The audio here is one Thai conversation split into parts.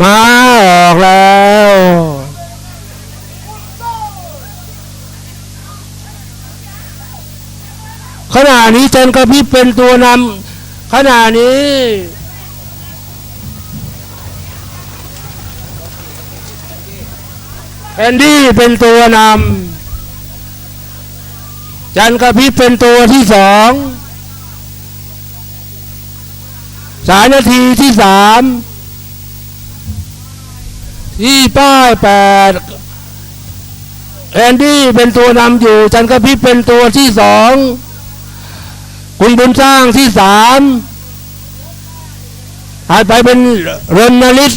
มาออกแล้วขณะนี้จันกระพริบเป็นตัวนำขณะนี้แอนดี้เป็นตัวนำจันกระพริบเป็นตัวที่สองสายนาทีที่สาม ที่ป้ายแปดแอนดี้เป็นตัวนำอยู่ จันกระพริบเป็นตัวที่สองคุณบุญสร้างที่สามถัดไปเป็นรณลิศ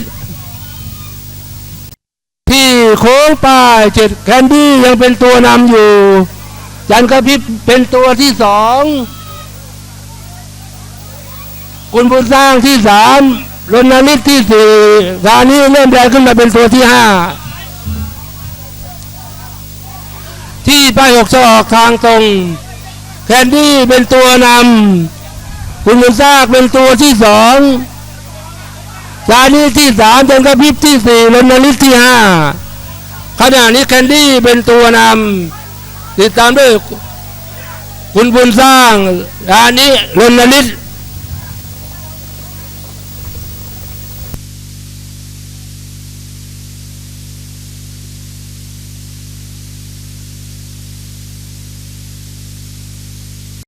ที่โค้งป้ายเจ็ดแคนดี้ยังเป็นตัวนำอยู่ จันกระพริบเป็นตัวที่สองคุณบุญสร้างที่สาม รณลิศที่สี่กานี้เริ่มแรงขึ้นมาเป็นตัวที่ห้าที่ป้ายหกจะออกทางตรง แคนดี้เป็นตัวนำคุณบุญสร้างเป็นตัวที่สองกานี้ที่สามจนกระพริบที่สี่รณลิศที่ห้าขณะนี้แคนดี้เป็นตัวนำติดตามด้วยคุณบุญสร้างอันนี้รณลิศ